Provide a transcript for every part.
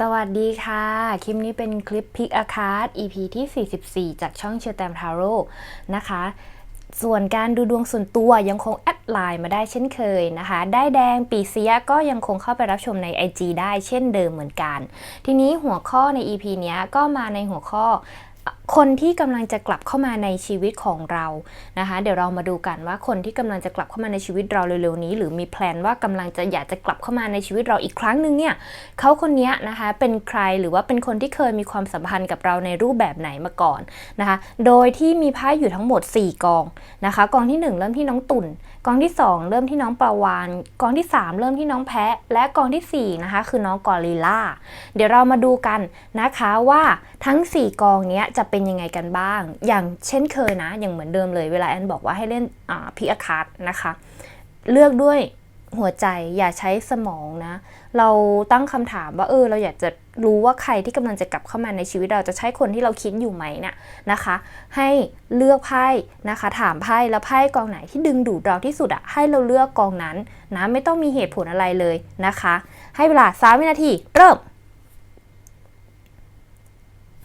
สวัสดีค่ะ คลิปนี้เป็นคลิปพิกอาคาร์ด EP ที่ 44 จากช่องเชอร์แตมทาโร่นะคะ ส่วนการดูดวงส่วนตัวยังคงแอดไลน์มาได้เช่นเคยนะคะ ได้แดงปีเสียก็ยังคงเข้าไปรับชมใน IG ได้เช่นเดิมเหมือนกัน ทีนี้หัวข้อใน EP เนี้ยก็มาในหัวข้อ คนที่กำลังจะกลับเข้ามาในชีวิตของเรานะคะ เดี๋ยวเรามาดูกันว่าคนที่กำลังจะกลับเข้ามาในชีวิตเราเร็วๆนี้ หรือมีแพลนว่ากำลังจะอยากจะกลับเข้ามาในชีวิตเราอีกครั้งหนึ่งเนี่ยเขาคนนี้นะคะเป็นใครหรือว่าเป็นคนที่เคยมีความสัมพันธ์กับเราในรูปแบบไหนมาก่อนนะคะ โดยที่มีไพ่อยู่ทั้งหมด 4 กองนะคะ กองที่ 1 เริ่มที่น้องตุ่นกองที่ 2 เริ่มที่น้องปลาวานกองที่ 3 เริ่มที่น้องแพะ และกองทีสี่4นะคะคือน้องกอริลล่าเดี๋ยวเรามาดูกันนะคะว่าทั้ง 4 กองเนี้ยจะเป็นยังไงกันบ้าง อย่างเช่นเคยนะ อย่างเหมือนเดิมเลย เวลาแอนบอกว่าให้เล่นพิอาคาร์ดนะคะ เลือกด้วยหัวใจอย่าใช้สมองนะ เราตั้งคำถามว่าเออเราอยากจะรู้ว่าใครที่กำลังจะกลับเข้ามาในชีวิตเราจะใช่คนที่เราคิดอยู่ไหมเนี่ยนะคะ ให้เลือกไพ่นะคะ ถามไพ่แล้วไพ่กองไหนที่ดึงดูดเราที่สุดอะให้เราเลือกกองนั้นนะไม่ต้องมีเหตุผลอะไรเลยนะคะ ให้เวลา3วินาทีเริ่ม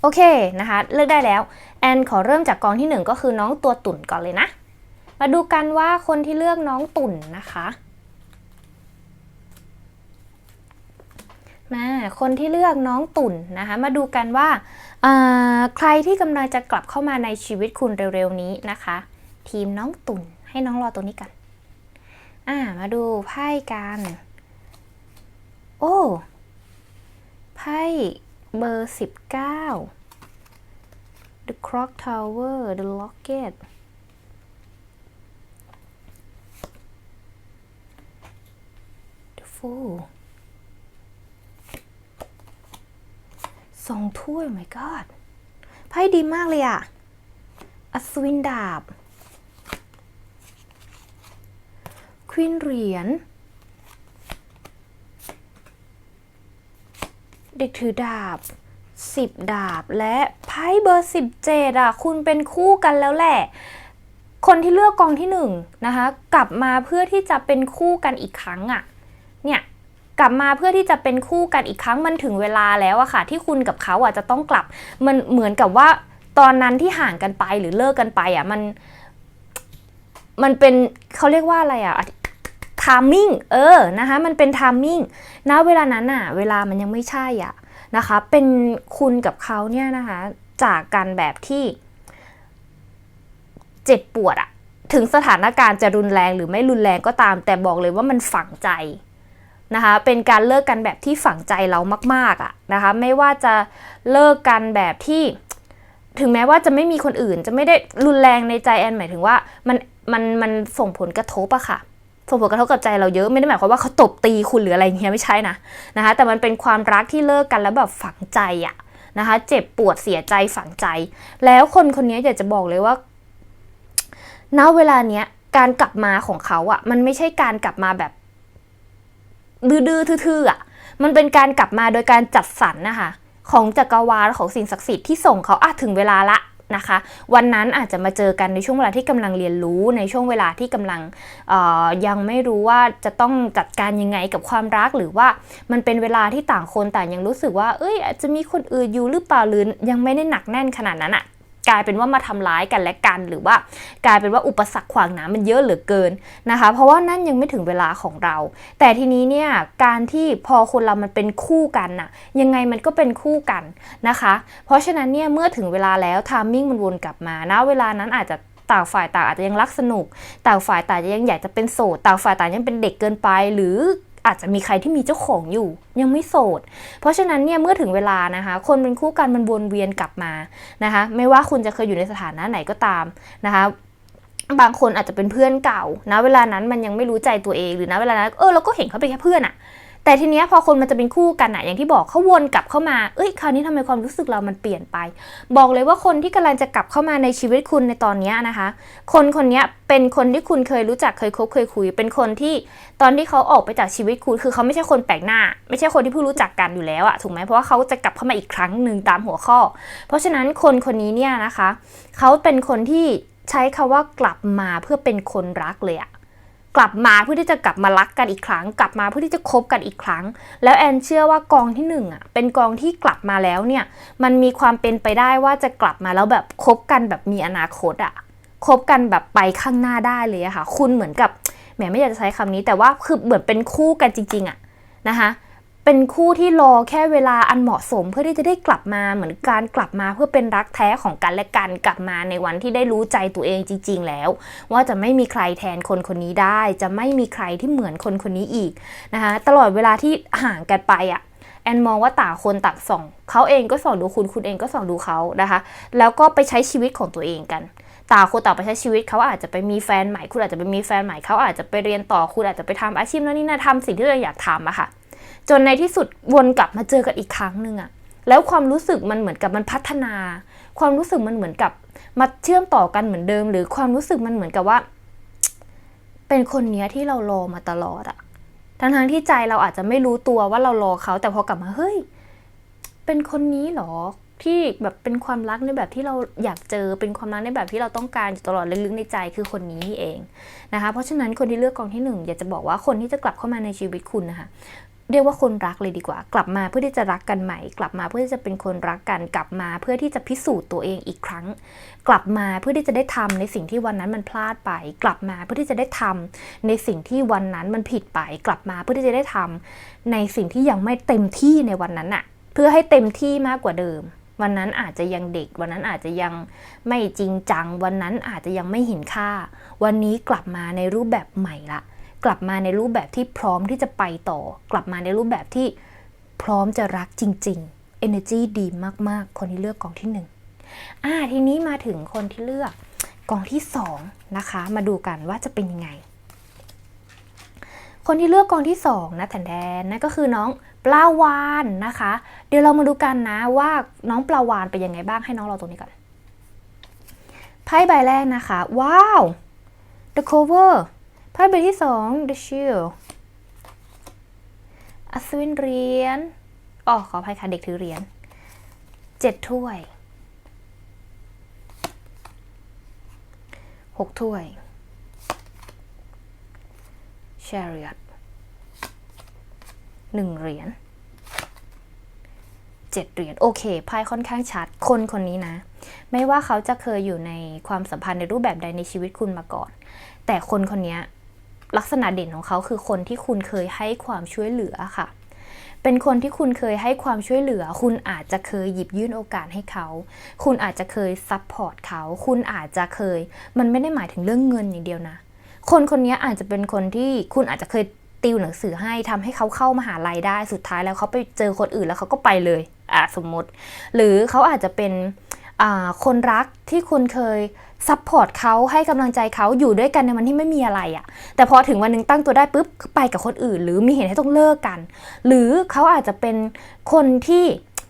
โอเคนะคะ เลือกได้แล้ว แอนขอเริ่มจากกองที่ 1 ก็คือน้องตัวตุ่นก่อนเลยนะ มาดูกันว่าคนที่เลือกน้องตุ่นนะคะ มาคนที่เลือกน้องตุ่นนะคะ มาดูกันว่าใครที่กำลังจะกลับเข้ามาในชีวิตคุณเร็วๆนี้นะคะ ทีมน้องตุ่นให้น้องรอตรงนี้กันอ่ามาดูไพ่กัน โอ้ไพ่ เบอร์ 19 The Clock Tower The Locket The Fool สองถ้วย my god ไพ่ดีมากเลยอะอัศวินดาบ ควีนเหรียญ เด็กถือดาบ10ดาบและไพ่เบอร์17อะคุณเป็นคู่กันแล้วแหละ คนที่เลือกกองที่1นะคะกลับมาเพื่อที่จะเป็นคู่กันอีกครั้งอะเนี่ยกลับมาเพื่อที่จะเป็นคู่กันอีกครั้งมันถึงเวลาแล้วอะค่ะ ที่คุณกับเขาอะจะต้องกลับ มันเหมือนกับว่าตอนนั้นที่ห่างกันไปหรือเลิกกันไปอะมัน มันเป็นเขาเรียกว่าอะไรอะ ทามมิ่งเออนะคะมันเป็นทามมิ่งณเวลานั้นอะเวลามันยังไม่ใช่อะนะคะ เป็นคุณกับเขาเนี่ยนะคะ จากกันแบบที่เจ็บปวดอะถึงสถานการณ์จะรุนแรงหรือไม่รุนแรงก็ตาม แต่บอกเลยว่ามันฝังใจนะคะ เป็นการเลิกกันแบบที่ฝังใจเรามากๆอะนะคะ ไม่ว่าจะเลิกกันแบบที่ ถึงแม้ว่าจะไม่มีคนอื่น จะไม่ได้รุนแรงในใจแอนหมายถึงว่ามันมันมันส่งผลกระทบอะค่ะ ส่งผลกระทบกับใจเราเยอะไม่ได้หมายความว่าเขาตบตีคุณหรืออะไรเงี้ยไม่ใช่นะนะคะ แต่มันเป็นความรักที่เลิกกันแล้วแบบฝังใจอะนะคะ เจ็บปวดเสียใจฝังใจ แล้วคนคนนี้อยากจะบอกเลยว่าณเวลาเนี้ยการกลับมาของเขาอะมันไม่ใช่การกลับมาแบบดื้อๆทื่อๆอะมันเป็นการกลับมาโดยการจัดสรรนะคะ ของจักรวาลของสิ่งศักดิ์สิทธิ์ที่ส่งเขาอะถึงเวลาละ นะคะ วันนั้นอาจจะมาเจอกันในช่วงเวลาที่กำลังเรียนรู้ในช่วงเวลาที่กำลังยังไม่รู้ว่าจะต้องจัดการยังไงกับความรักหรือว่ามันเป็นเวลาที่ต่างคนต่างยังรู้สึกว่า เอ้ยอาจจะมีคนอื่นอยู่หรือเปล่าหรือยังไม่ได้หนักแน่นขนาดนั้นอะ กลายเป็นว่ามาทำร้ายกันและกันหรือว่ากลายเป็นว่าอุปสรรคขวางหนามันเยอะเหลือเกินนะคะ เพราะว่านั่นยังไม่ถึงเวลาของเรา แต่ทีนี้เนี่ยการที่พอคนเรามันเป็นคู่กันน่ะยังไงมันก็เป็นคู่กันนะคะ เพราะฉะนั้นเนี่ยเมื่อถึงเวลาแล้วทามมิ่งมันวนกลับมานะเวลานั้นอาจจะต่างฝ่ายต่างอาจจะยังรักสนุก ต่างฝ่ายต่างยังอยากจะเป็นโสด ต่างฝ่ายต่างยังเป็นเด็กเกินไป หรือ อาจจะมีใครที่มีเจ้าของอยู่ ยังไม่โสด เพราะฉะนั้นเนี่ยเมื่อถึงเวลานะคะ คนเป็นคู่กันมันวนเวียนกลับมานะคะ ไม่ว่าคุณจะเคยอยู่ในสถานะไหนก็ตามนะคะบางคนอาจจะเป็นเพื่อนเก่านะเวลานั้นมันยังไม่รู้ใจตัวเองหรือนะเวลานั้นเออเราก็เห็นเขาเป็นแค่เพื่อนอะ แต่ทีเนี้ยพอคนมันจะเป็นคู่กันอะอย่างที่บอกเขาวนกลับเข้ามา เอ้ยคราวนี้ทำไมความรู้สึกเรามันเปลี่ยนไป บอกเลยว่าคนที่กำลังจะกลับเข้ามาในชีวิตคุณในตอนนี้นะคะ คนคนนี้เป็นคนที่คุณเคยรู้จักเคยคบเคยคุย เป็นคนที่ตอนที่เขาออกไปจากชีวิตคุณ คือเขาไม่ใช่คนแปลกหน้า ไม่ใช่คนที่เพิ่งรู้จักกันอยู่แล้วอะถูกไหมเพราะว่าเขาจะกลับเข้ามาอีกครั้งหนึ่งตามหัวข้อ เพราะฉะนั้นคนคนนี้เนี่ยนะคะ เขาเป็นคนที่ใช้คาว่ากลับมาเพื่อเป็นคนรักเลยอะ กลับมาเพื่อที่จะกลับมารักกันอีกครั้ง กลับมาเพื่อที่จะคบกันอีกครั้ง แล้วแอนเชื่อว่ากองที่หนึ่งอะเป็นกองที่กลับมาแล้วเนี่ยมันมีความเป็นไปได้ว่าจะกลับมาแล้วแบบคบกันแบบมีอนาคตอะคบกันแบบไปข้างหน้าได้เลยอะค่ะ คุณเหมือนกับแหมไม่อยากจะใช้คำนี้ แต่ว่าคือเหมือนเป็นคู่กันจริงๆอะนะคะ เป็นคู่ที่รอแค่เวลาอันเหมาะสม เพื่อที่จะได้กลับมาเหมือนการกลับมาเพื่อเป็นรักแท้ของกันและกันกลับมาในวันที่ได้รู้ใจตัวเองจริง ๆ แล้ว ว่าจะไม่มีใครแทนคนคนนี้ได้ จะไม่มีใครที่เหมือนคนคนนี้อีกนะคะตลอดเวลาที่ห่างกันไปอะแอนมองว่าต่างคนต่างส่องเขาเองก็ส่องดูคุณคุณเองก็ส่องดูเขานะคะ แล้วก็ไปใช้ชีวิตของตัวเองกันต่างคนต่างไปใช้ชีวิตเขาอาจจะไปมีแฟนใหม่ คุณอาจจะไปมีแฟนใหม่เขาอาจจะไปเรียนต่อคุณอาจจะไปทำอาชีพนั้นนี่นะทำสิ่งที่เราอยากทำอะค่ะ จนในที่สุดวนกลับมาเจอกันอีกครั้งหนึ่งอะแล้วความรู้สึกมันเหมือนกับมันพัฒนา ความรู้สึกมันเหมือนกับมาเชื่อมต่อกันเหมือนเดิม หรือความรู้สึกมันเหมือนกับว่า เป็นคนเนี้ยที่เรารอมาตลอดอะทั้งๆที่ใจเราอาจจะไม่รู้ตัวว่าเรารอเขา แต่พอกลับมาเฮ้ย เป็นคนนี้หรอที่แบบเป็นความรักในแบบที่เราอยากเจอเป็นความรักในแบบที่เราต้องการอยู่ตลอดลึกๆในใจคือคนนี้เองนะคะ เพราะฉะนั้นคนที่เลือกกองที่หนึ่งอยากจะบอกว่าคนที่จะกลับเข้ามาในชีวิตคุณนะคะ เรียกว่าคนรักเลยดีกว่า กลับมาเพื่อที่จะรักกันใหม่ กลับมาเพื่อที่จะเป็นคนรักกัน กลับมาเพื่อที่จะพิสูจน์ตัวเองอีกครั้ง กลับมาเพื่อที่จะได้ทำในสิ่งที่วันนั้นมันพลาดไป กลับมาเพื่อที่จะได้ทำในสิ่งที่วันนั้นมันผิดไป กลับมาเพื่อที่จะได้ทำในสิ่งที่ยังไม่เต็มที่ในวันนั้นน่ะเพื่อให้เต็มที่มากกว่าเดิม วันนั้นอาจจะยังเด็ก วันนั้นอาจจะยังไม่จริงจัง วันนั้นอาจจะยังไม่เห็นค่า วันนี้กลับมาในรูปแบบใหม่ละ กลับมาในรูปแบบที่พร้อมที่จะไปต่อ กลับมาในรูปแบบที่พร้อมจะรักจริง ๆ energy ดีมาก ๆ คนที่เลือกกองที่หนึ่งอ่าทีนี้มาถึงคนที่เลือกกองที่สองนะคะ มาดูกันว่าจะเป็นยังไง คนที่เลือกกองที่สองนะแทนแทนนั่นก็คือน้องปลาวานนะคะ เดี๋ยวเรามาดูกันนะว่าน้องปลาวานเป็นยังไงบ้างให้น้องรอตรงนี้ก่อนไพ่ใบแรกนะคะ ว้าว the cover ไพ่ใบที่สอง the shield อัศวินเหรียญอ๋อขออภัยค่ะเด็กถือเหรียญเจ็ดถ้วยหกถ้วย chariot หนึ่งเหรียญเจ็ดเหรียญโอเคไพ่ค่อนข้างชัด คนคนนี้นะ ไม่ว่าเขาจะเคยอยู่ในความสัมพันธ์ในรูปแบบใดในชีวิตคุณมาก่อน แต่คนคนนี้ ลักษณะเด่นของเขาคือคนที่คุณเคยให้ความช่วยเหลือค่ะ เป็นคนที่คุณเคยให้ความช่วยเหลือ คุณอาจจะเคยหยิบยื่นโอกาสให้เขา คุณอาจจะเคยซัพพอร์ตเขา คุณอาจจะเคย มันไม่ได้หมายถึงเรื่องเงินอย่างเดียวนะ คนคนนี้อาจจะเป็นคนที่คุณอาจจะเคยติวหนังสือให้ทำให้เขาเข้ามหาลัยได้ สุดท้ายแล้วเขาไปเจอคนอื่นแล้วเขาก็ไปเลย อะสมมติ หรือเขาอาจจะเป็น คนรักที่คุณเคยซัพพอร์ตเขาให้กำลังใจเขาอยู่ด้วยกันในวันที่ไม่มีอะไรอะ่ะ แต่พอถึงวันหนึ่งตั้งตัวได้ปุ๊บไปกับคนอื่น หรือมีเหตุให้ต้องเลิกกัน หรือเขาอาจจะเป็นคนที่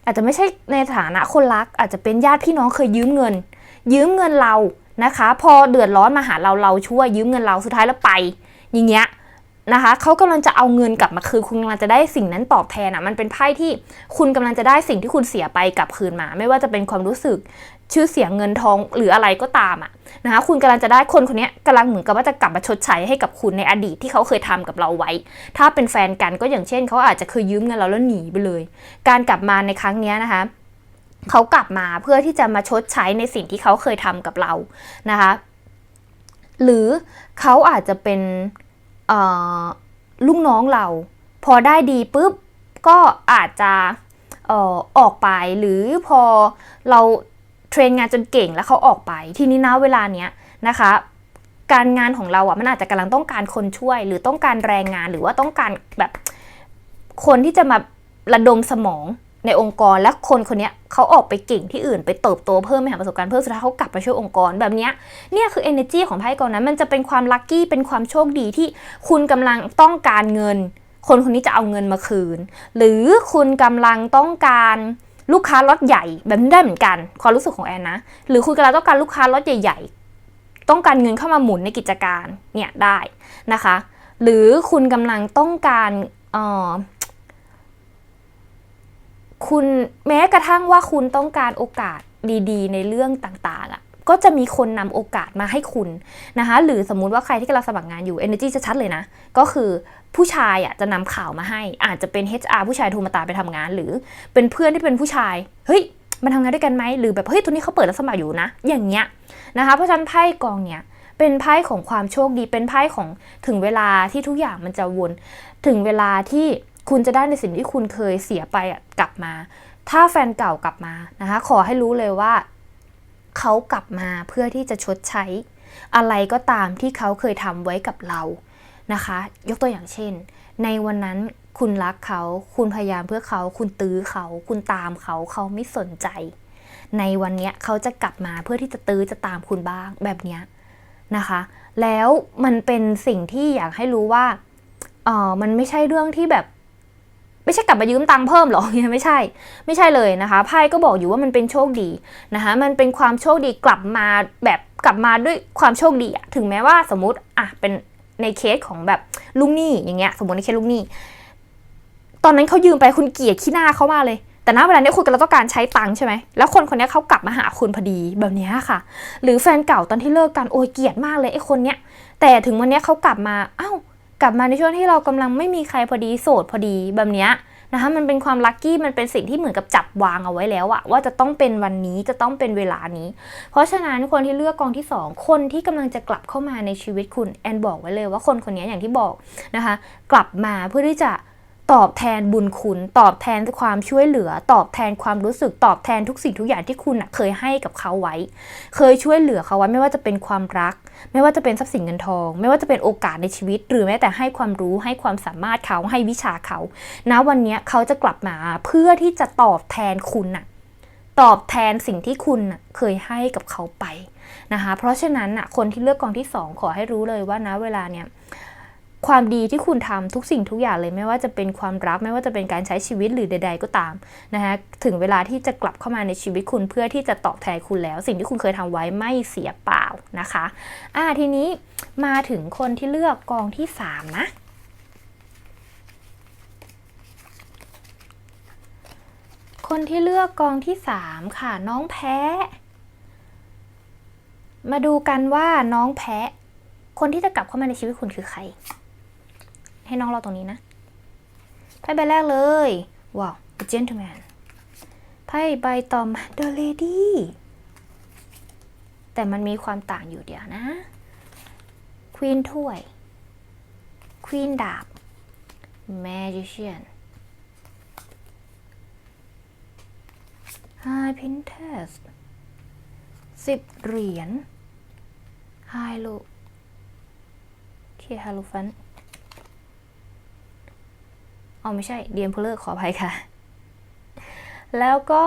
อาจจะไม่ใช่ในฐานะคนรัก อาจจะเป็นญาติพี่น้องเคยยืมเงิน ยืมเงินเรานะคะ พอเดือดร้อนมาหาเราเราช่วยยืมเงินเราสุดท้ายแล้วไป อย่างเงี้ย นะคะเขากำลังจะเอาเงินกลับมาคืนคุณกำลังจะได้สิ่งนั้นตอบแทนอะมันเป็นไพ่ที่คุณกำลังจะได้สิ่งที่คุณเสียไปกลับคืนมา ไม่ว่าจะเป็นความรู้สึกชื่อเสียงเงินทองหรืออะไรก็ตามอะนะคะคุณกำลังจะได้คนคนนี้กำลังเหมือนกับว่าจะกลับมาชดใช้ให้กับคุณในอดีตที่เขาเคยทำกับเราไว้ ถ้าเป็นแฟนกันก็อย่างเช่นเขาอาจจะเคยยืมเงินเราแล้วหนีไปเลย การกลับมาในครั้งนี้นะคะเขากลับมาเพื่อที่จะมาชดใช้ในสิ่งที่เขาเคยทำกับเรานะคะ หรือเขาอาจจะเป็น ลูกน้องเรา พอได้ดีปุ๊บก็อาจจะออออกไปหรือพอเราเทรนงานจนเก่งแล้วเขาออกไป ทีนี้นะเวลาเนี้ยนะคะ การงานของเราอะมันอาจจะกำลังต้องการคนช่วย หรือต้องการแรงงานหรือว่าต้องการแบบคนที่จะมาระดมสมอง ในองค์กรและคนคนนี้เขาออกไปเก่งที่อื่นไปเติบโตเพิ่มไปหาประสบการณ์เพิ่มสุดท้ายเขากลับมาช่วยองค์กรแบบนี้เนี่ยคือ energy ของไพ่กองนั้น มันจะเป็นความลัคกี้เป็นความโชคดีที่คุณกำลังต้องการเงิน คนคนนี้จะเอาเงินมาคืน หรือคุณกำลังต้องการลูกค้าล็อตใหญ่แบบนี้ได้เหมือนกันความรู้สึกของแอนนะ หรือคุณกำลังต้องการลูกค้าล็อตใหญ่ ๆ ต้องการเงินเข้ามาหมุนในกิจการเนี่ยได้นะคะ หรือคุณกำลังต้องการเอ่อ คุณแม้กระทั่งว่าคุณต้องการโอกาสดีๆ ในเรื่องต่างๆอะก็จะมีคนนำโอกาสมาให้คุณนะคะ หรือสมมุติว่าใครที่กำลังสมัครงานอยู่ energy จะชัดเลยนะ ก็คือผู้ชายอะจะนำข่าวมาให้ อาจจะเป็น HR ผู้ชายโทรมาตามไปทำงาน หรือเป็นเพื่อนที่เป็นผู้ชาย เฮ้ย มันทำงานด้วยกันไหม หรือแบบ เฮ้ยตัวนี้เขาเปิดรับสมัครอยู่นะ อย่างเงี้ยนะคะ เพราะฉะนั้นไพ่กองเนี้ยเป็นไพ่ของความโชคดี เป็นไพ่ของถึงเวลาที่ทุกอย่างมันจะวน ถึงเวลาที่ คุณจะได้ในสิ่งที่คุณเคยเสียไปอะกลับมา ถ้าแฟนเก่ากลับมานะคะ ขอให้รู้เลยว่าเขากลับมาเพื่อที่จะชดใช้ อะไรก็ตามที่เขาเคยทำไว้กับเรานะคะ ยกตัวอย่างเช่น ในวันนั้นคุณรักเขา คุณพยายามเพื่อเขา คุณตื้อเขา คุณตามเขา เขาไม่สนใจ ในวันเนี้ยเขาจะกลับมาเพื่อที่จะตื้อจะตามคุณบ้างแบบเนี้ยนะคะ แล้วมันเป็นสิ่งที่อยากให้รู้ว่าเออมันไม่ใช่เรื่องที่แบบ ไม่ใช่กลับมายืมตังค์เพิ่มหรอกไม่ใช่ ไม่ใช่เลยนะคะไพ่ก็บอกอยู่ว่ามันเป็นโชคดีนะคะมันเป็นความโชคดีกลับมาแบบกลับมาด้วยความโชคดีอะถึงแม้ว่าสมมติอะเป็นในเคสของแบบลุงหนี้อย่างเงี้ยสมมติในเคสลุงหนี้ ตอนนั้นเขายืมไปคุณเกลียดขี้หน้าเขามาเลย แต่ณเวลาเนี้ยคุณกำลังต้องการใช้ตังค์ใช่ไหมแล้วคนคนนี้เขากลับมาหาคุณพอดีแบบเนี้ยค่ะ หรือแฟนเก่าตอนที่เลิกกันโอ้ยเกลียดมากเลยไอ้คนเนี้ยแต่ถึงวันนี้เขากลับมาอ้าว กลับมาในช่วงที่เรากำลังไม่มีใครพอดีโสดพอดีแบบเนี้ยนะคะมันเป็นความลัคกี้มันเป็นสิ่งที่เหมือนกับจับวางเอาไว้แล้วอะว่าจะต้องเป็นวันนี้จะต้องเป็นเวลานี้ เพราะฉะนั้นคนที่เลือกกองที่ 2 คนที่กำลังจะกลับเข้ามาในชีวิตคุณแอนบอกไว้เลยว่าคนคนนี้อย่างที่บอกนะคะ กลับมาเพื่อที่จะ ตอบแทนบุญคุณ ตอบแทนความช่วยเหลือ ตอบแทนความรู้สึก ตอบแทนทุกสิ่งทุกอย่างที่คุณเคยให้กับเขาไว้ เคยช่วยเหลือเขาไว้ไม่ว่าจะเป็นความรัก ไม่ว่าจะเป็นทรัพย์สินเงินทอง ไม่ว่าจะเป็นโอกาสในชีวิต หรือแม้แต่ให้ความรู้ให้ความสามารถเขาให้วิชาเขาณวันนี้เขาจะกลับมาเพื่อที่จะตอบแทนคุณน่ะตอบแทนสิ่งที่คุณเคยให้กับเขาไปนะคะ เพราะฉะนั้นน่ะคนที่เลือกกองที่สองขอให้รู้เลยว่านะเวลาเนี่ย ความดีที่คุณทำทุกสิ่งทุกอย่างเลยไม่ว่าจะเป็นความรักไม่ว่าจะเป็นการใช้ชีวิตหรือใด ๆ ก็ตามนะคะถึงเวลาที่จะกลับเข้ามาในชีวิตคุณเพื่อที่จะตอบแทนคุณแล้ว สิ่งที่คุณเคยทำไว้ไม่เสียเปล่านะคะอ่าทีนี้มาถึงคนที่เลือกกองที่สามนะคนที่เลือกกองที่สามค่ะ น้องแพ้ มาดูกันว่าน้องแพ้ คนที่จะกลับเข้ามาในชีวิตคุณคือใคร ให้น้องเราตรงนี้นะ ไพ่ใบแรกเลย ว้าว the gentleman ไพ่ใบต่อมา the lady แต่มันมีความต่างอยู่เดียวนะ queen ถ้วย queen ดาบ magician High Pinterest สิบเหรียญ High ลูกเคฮาลูฟัน อ๋อไม่ใช่เดียมเพลเลอร์ขออภัยค่ะ แล้วก็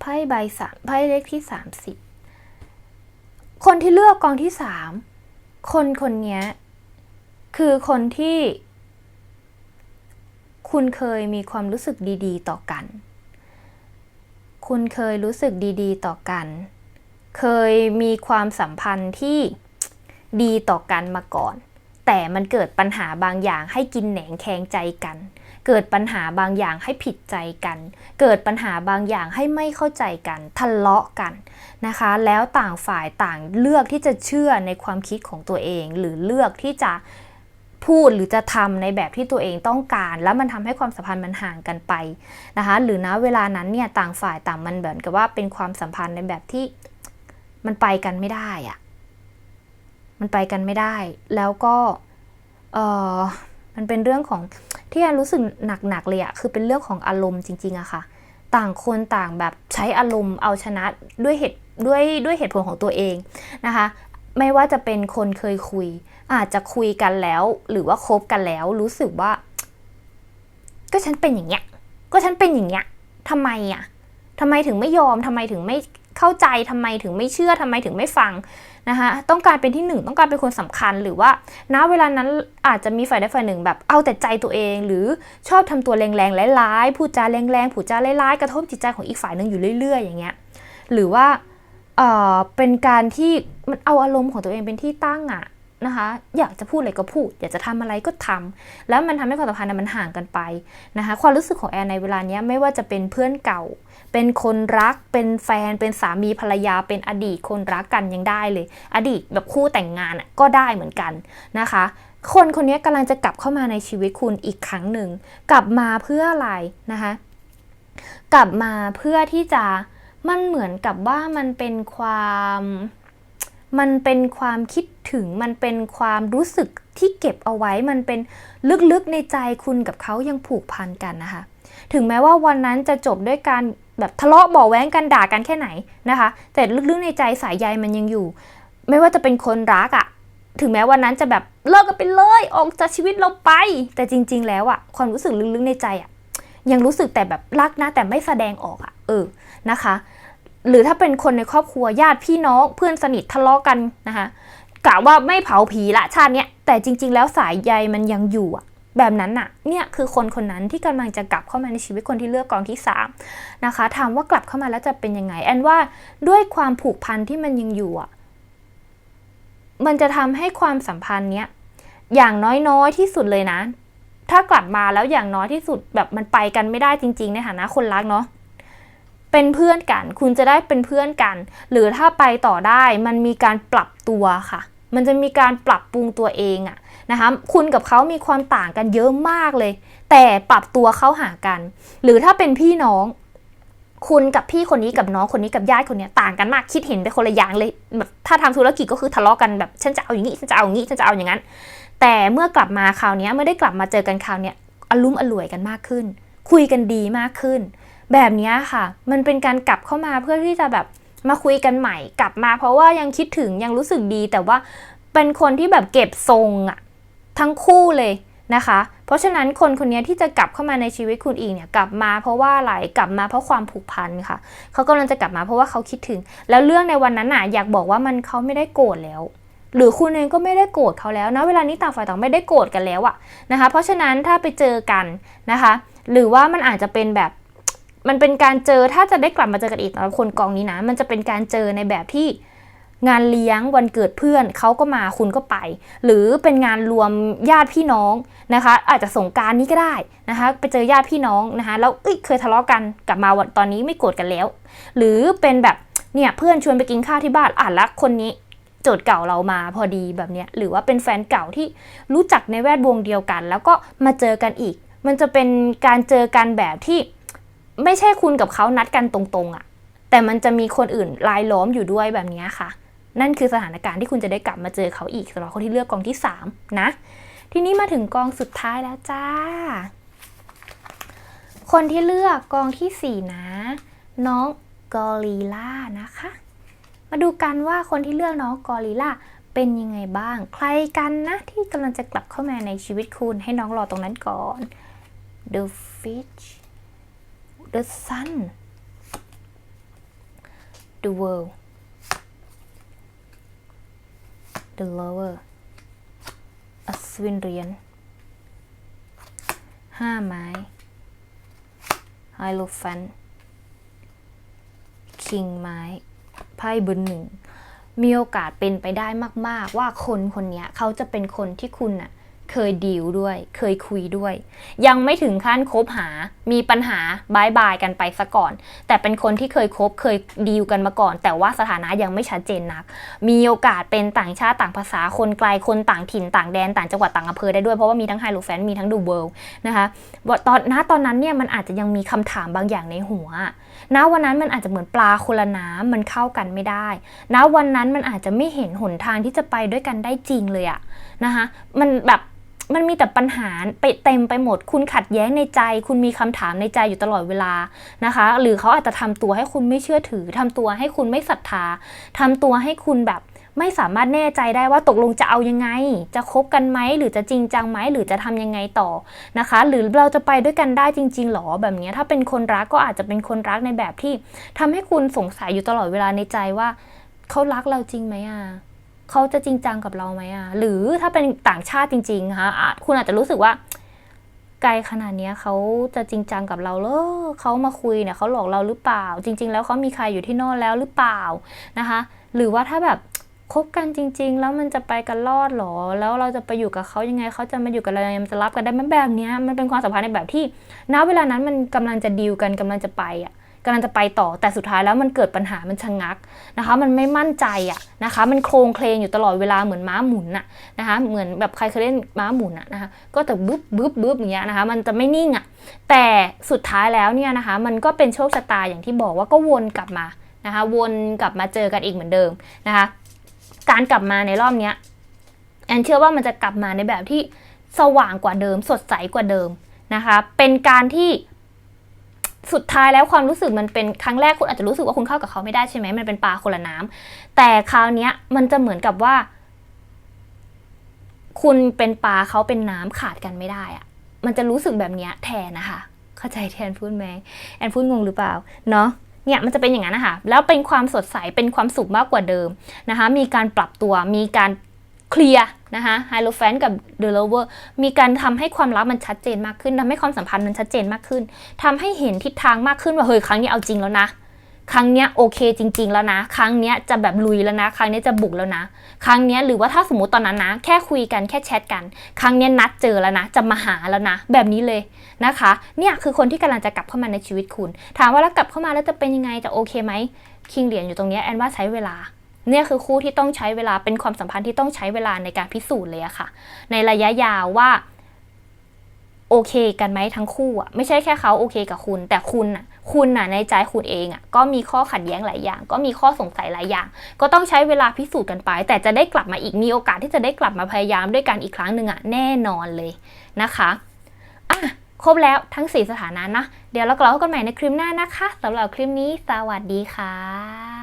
ไพ่ใบสามไพ่เลขที่สามสิบคนที่เลือกกองที่สามคนคนนี้คือคนที่ คุณเคยมีความรู้สึกดีๆ ต่อกัน คุณเคยรู้สึกดีๆ ต่อกัน เคยมีความสัมพันธ์ที่ดีต่อกันมาก่อน แต่มันเกิดปัญหาบางอย่างให้กินแหนงแคงใจกัน เกิดปัญหาบางอย่างให้ผิดใจกัน เกิดปัญหาบางอย่างให้ไม่เข้าใจกันทะเลาะกันนะคะ แล้วต่างฝ่ายต่างเลือกที่จะเชื่อในความคิดของตัวเอง หรือเลือกที่จะพูดหรือจะทำในแบบที่ตัวเองต้องการ แล้วมันทำให้ความสัมพันธ์มันห่างกันไปนะคะ หรือนะเวลานั้นเนี่ยต่างฝ่ายต่างมันเหมือนกับว่าเป็นความสัมพันธ์ในแบบที่มันไปกันไม่ได้อะ มันไปกันไม่ได้ แล้วก็เออมันเป็นเรื่องของที่แอนรู้สึกหนักๆเลยอะคือเป็นเรื่องของอารมณ์จริงๆอะค่ะ ต่างคนต่างแบบใช้อารมณ์เอาชนะด้วยเหตุด้วยด้วยเหตุผลของตัวเองนะคะ ไม่ว่าจะเป็นคนเคยคุย อาจจะคุยกันแล้ว หรือว่าคบกันแล้ว รู้สึกว่า ก็ฉันเป็นอย่างเงี้ย ก็ฉันเป็นอย่างเงี้ยทำไมอะทำไมถึงไม่ยอมทำไมถึงไม่เข้าใจทำไมถึงไม่เชื่อทำไมถึงไม่ฟัง นะคะต้องการเป็นที่หนึ่งต้องการเป็นคนสำคัญหรือว่าณเวลานั้นอาจจะมีฝ่ายใดฝ่ายหนึ่งแบบเอาแต่ใจตัวเอง หรือชอบทำตัวแรงๆร้ายๆพูดจาแรงๆพูดจาร้ายๆกระทบจิตใจของอีกฝ่ายหนึ่งอยู่เรื่อย ๆ อย่างเงี้ยหรือว่าเออเป็นการที่มันเอาอารมณ์ของตัวเองเป็นที่ตั้งอะนะคะอยากจะพูดอะไรก็พูด อยากจะทำอะไรก็ทำแล้วมันทำให้ความสัมพันธ์มันห่างกันไปนะคะความรู้สึกของแอนในเวลาเนี้ยไม่ว่าจะเป็นเพื่อนเก่า เป็นคนรัก เป็นแฟน เป็นสามีภรรยา เป็นอดีตคนรักกันยังได้เลย อดีตแบบคู่แต่งงานก็ได้เหมือนกันนะคะ คนคนนี้กำลังจะกลับเข้ามาในชีวิตคุณอีกครั้งหนึ่ง กลับมาเพื่ออะไรนะคะ กลับมาเพื่อที่จะมันเหมือนกับว่ามันเป็นความมันเป็นความคิดถึงมันเป็นความรู้สึกที่เก็บเอาไว้มันเป็นลึกๆในใจคุณกับเขายังผูกพันกันนะคะ ถึงแม้ว่าวันนั้นจะจบด้วยการ แบบทะเลาะบาะแว้งกันด่ากันแค่ไหนนะคะ แต่ลึกๆในใจสายใยมันยังอยู่ ไม่ว่าจะเป็นคนรักอะถึงแม้วันนั้นจะแบบเลิกกันไปเลยออกจากชีวิตเราไป แต่จริง ๆ แล้วอะความรู้สึกลึกๆในใจอะยังรู้สึกแต่แบบรักนะแต่ไม่แสดงออกอะเออนะคะ หรือถ้าเป็นคนในครอบครัวญาติพี่น้องเพื่อนสนิททะเลาะกันนะคะกะว่าไม่เผาผีละชาติเนี้ยแต่จริง ๆ แล้วสายใยมันยังอยู่อะ แบบนั้นน่ะเนี่ยคือคนคนนั้นที่กำลังจะกลับเข้ามาในชีวิตคนที่เลือกกองที่3นะคะถามว่ากลับเข้ามาแล้วจะเป็นยังไงแอนว่าด้วยความผูกพันที่มันยังอยู่อะมันจะทำให้ความสัมพันธ์เนี้ยอย่างน้อยๆที่สุดเลยนะ ถ้ากลับมาแล้วอย่างน้อยที่สุดแบบมันไปกันไม่ได้จริง ๆ ในฐานะคนรักเนาะเป็นเพื่อนกัน คุณจะได้เป็นเพื่อนกัน หรือถ้าไปต่อได้มันมีการปรับตัวค่ะ มันจะมีการปรับปรุงตัวเองอะ นะคะคุณกับเขามีความต่างกันเยอะมากเลย แต่ปรับตัวเข้าหากัน หรือถ้าเป็นพี่น้องคุณกับพี่คนนี้กับน้องคนนี้กับญาติคนนี้ต่างกันมากคิดเห็นไปคนละอย่างเลยแบบถ้าทำธุรกิจก็คือทะเลาะกันแบบฉันจะเอาอย่างนี้ฉันจะเอาอย่างนี้ฉันจะเอาอย่างนั้น แต่เมื่อกลับมาคราวนี้ยเมื่อได้กลับมาเจอกันคราวนี้อารมณ์อร่วยกันมากขึ้น คุยกันดีมากขึ้น แบบนี้ค่ะ มันเป็นการกลับเข้ามาเพื่อที่จะแบบมาคุยกันใหม่กลับมา เพราะว่ายังคิดถึงยังรู้สึกดี แต่ว่าเป็นคนที่แบบเก็บทรงอะ ทั้งคู่เลยนะคะ เพราะฉะนั้นคนคนนี้ที่จะกลับเข้ามาในชีวิตคุณอีกเนี่ยกลับมาเพราะว่าอะไรกลับมาเพราะความผูกพันค่ะ เขากำลังจะกลับมาเพราะว่าเขาคิดถึง แล้วเรื่องในวันนั้นน่ะอยากบอกว่ามันเขาไม่ได้โกรธแล้ว หรือคุณเองก็ไม่ได้โกรธเขาแล้วนะเวลานี้ต่างฝ่ายต่างไม่ได้โกรธกันแล้วอะนะคะ เพราะฉะนั้นถ้าไปเจอกันนะคะ หรือว่ามันอาจจะเป็นแบบมันเป็นการเจอถ้าจะได้กลับมาเจอกันอีกสำหรับคนกองนี้นะ มันจะเป็นการเจอในแบบที่ งานเลี้ยงวันเกิดเพื่อนเขาก็มาคุณก็ไป หรือเป็นงานรวมญาติพี่น้องนะคะ อาจจะสงการนี้ก็ได้นะคะไปเจอญาติพี่น้องนะคะแล้วเอ้ยเคยทะเลาะกันกลับมาวันตอนนี้ไม่โกรธกันแล้ว หรือเป็นแบบเนี่ยเพื่อนชวนไปกินข้าวที่บ้านอ่านละคนนี้โจทย์เก่าเรามาพอดีแบบเนี้ยหรือว่าเป็นแฟนเก่าที่รู้จักในแวดวงเดียวกัน แล้วก็มาเจอกันอีก มันจะเป็นการเจอกันแบบที่ไม่ใช่คุณกับเขานัดกันตรงๆอะ่ะ แต่มันจะมีคนอื่นรายล้อมอยู่ด้วยแบบนี้ค่ะ นั่นคือสถานการณ์ที่คุณจะได้กลับมาเจอเขาอีกสำหรับคนที่เลือกกองที่ 3 นะ ทีนี้มาถึงกองสุดท้ายแล้วจ้า คนที่เลือกกองที่ 4 นะ น้องกอริล่านะคะ มาดูกันว่าคนที่เลือกน้องกอริล่าเป็นยังไงบ้าง ใครกันนะ ที่กำลังจะกลับเข้ามาในชีวิตคุณ ให้น้องรอตรงนั้นก่อน The Fish the sun the world the lover อัศวินเหรียญห้าไม้ไฮโลฟันคิงไม้ไพ่เบนหนึ่งมีโอกาสเป็นไปได้มาก ๆ ว่าคนคนนี้เขาจะเป็นคนที่คุณน่ะ เคยดีลด้วย เคยคุยด้วย ยังไม่ถึงขั้นคบหา มีปัญหาบายบายกันไปซะก่อน แต่เป็นคนที่เคยคบเคยดีลกันมาก่อน แต่ว่าสถานะยังไม่ชัดเจนนัก มีโอกาสเป็นต่างชาติต่างภาษาคนไกลคนต่างถิ่นต่างแดนต่างจังหวัดต่างอำเภอได้ด้วย เพราะว่ามีทั้งไฮโลแฟนมีทั้งดูเวิลด์นะคะตอนณตอนนั้นเนี่ยมันอาจจะยังมีคำถามบางอย่างในหัวณวันนั้นมันอาจจะเหมือนปลาคนละน้ำมันเข้ากันไม่ได้ณวันนั้นมันอาจจะไม่เห็นหนทางที่จะไปด้วยกันได้จริงเลยอะนะคะมันแบบมันมีแต่ปัญหาไปเต็มไปหมด คุณขัดแย้งในใจ คุณมีคำถามในใจอยู่ตลอดเวลานะคะ หรือเขาอาจจะทำตัวให้คุณไม่เชื่อถือทำตัวให้คุณไม่ศรัทธาทำตัวให้คุณแบบ ไม่สามารถแน่ใจได้ว่าตกลงจะเอายังไง จะคบกันไหมหรือจะจริงจังไหมหรือจะทำยังไงต่อนะคะ หรือเราจะไปด้วยกันได้จริง ๆหรอแบบนี้ถ้าเป็นคนรักก็อาจจะเป็นคนรักในแบบที่ทำให้คุณสงสัยอยู่ตลอดเวลาในใจว่าเขารักเราจริงไหมอะเขาจะจริงจังกับเราไหมอะหรือถ้าเป็นต่างชาติจริงๆนะคะคุณอาจจะรู้สึกว่าไกลขนาดนี้เขาจะจริงจังกับเราเหรอเขามาคุยเนี่ยเขาหลอกเราหรือเปล่า จริง ๆ แล้วเขามีใครอยู่ที่น่นแล้วหรือเปล่านะคะ หรือว่าถ้าแบบ คบกันจริง ๆ แล้วมันจะไปกันรอดหรอ แล้วเราจะไปอยู่กับเขายังไงเขาจะมาอยู่กับเรายังไงมันจะรับกันได้ไหมแบบเนี้ยมันเป็นความสัมพันธ์ในแบบที่ณเวลานั้นมันกำลังจะดีลกันกำลังจะไปอะกำลังจะไปต่อแต่สุดท้ายแล้วมันเกิดปัญหามันชะงักนะคะ มันไม่มั่นใจอะนะคะ มันโครงเคลงอยู่ตลอดเวลาเหมือนม้าหมุนอะนะคะ เหมือนแบบใครเคยเล่นม้าหมุนอะนะคะ ก็แต่บึ๊บบึ๊บบึ๊บอย่างเงี้ยนะคะ มันจะไม่นิ่งอะแต่สุดท้ายแล้วเนี่ยนะคะ มันก็เป็นโชคชะตาอย่างที่บอกว่าก็วนกลับมานะคะ วนกลับมาเจอกันอีกเหมือนเดิมนะคะ การกลับมาในรอบเนี้ยแอนเชื่อว่ามันจะกลับมาในแบบที่สว่างกว่าเดิม สดใสกว่าเดิมนะคะ เป็นการที่สุดท้ายแล้วความรู้สึกมันเป็นครั้งแรกคุณอาจจะรู้สึกว่าคุณเข้ากับเขาไม่ได้ใช่ไหมมันเป็นปลาคนละน้ำแต่คราวนี้มันจะเหมือนกับว่า คุณเป็นปลาเขาเป็นน้ำขาดกันไม่ได้อะมันจะรู้สึกแบบนี้แทนนะคะ เข้าใจแทนพูดไหมแอนพูดงงหรือเปล่าเนาะ เนี่ยมันจะเป็นอย่างนั้นนะคะแล้วเป็นความสดใสเป็นความสุขมากกว่าเดิมนะคะมีการปรับตัวมีการเคลียร์นะคะไฮโลแฟนกับเดลเวอร์มีการทำให้ความรักมันชัดเจนมากขึ้นทำให้ความสัมพันธ์มันชัดเจนมากขึ้นทำให้เห็นทิศทางมากขึ้นว่าเฮ้ยครั้งนี้เอาจริงแล้วนะ ครั้งเนี้ยโอเคจริง ๆ แล้วนะ ครั้งเนี้ยจะแบบลุยแล้วนะ ครั้งเนี้ยจะบุกแล้วนะ ครั้งเนี้ยหรือว่าถ้าสมมติตอนนั้นนะ แค่คุยกันแค่แชทกัน ครั้งเนี้ยนัดเจอแล้วนะ จะมาหาแล้วนะ แบบนี้เลยนะคะ เนี่ยคือคนที่กำลังจะกลับเข้ามาในชีวิตคุณ ถามว่าแล้วกลับเข้ามาแล้วจะเป็นยังไงจะโอเคไหมคิงเหรียญอยู่ตรงเนี้ยแอนว่าใช้เวลาเนี่ยคือคู่ที่ต้องใช้เวลาเป็นความสัมพันธ์ที่ต้องใช้เวลาในการพิสูจน์เลยอะค่ะ ในระยะยาวว่า โอเคกันไหมทั้งคู่อะไม่ใช่แค่เขาโอเคกับคุณ แต่คุณอะคุณน่ะในใจคุณเองอะก็มีข้อขัดแย้งหลายอย่าง ก็มีข้อสงสัยหลายอย่าง ก็ต้องใช้เวลาพิสูจน์กันไป แต่จะได้กลับมาอีกมีโอกาสที่จะได้กลับมาพยายามด้วยกันอีกครั้งหนึ่งอะแน่นอนเลยนะคะอะครบแล้วทั้ง 4 สถานะนะ เดี๋ยวเรากลับมาพบกันใหม่ในคลิปหน้านะคะสำหรับคลิปนี้สวัสดีค่ะ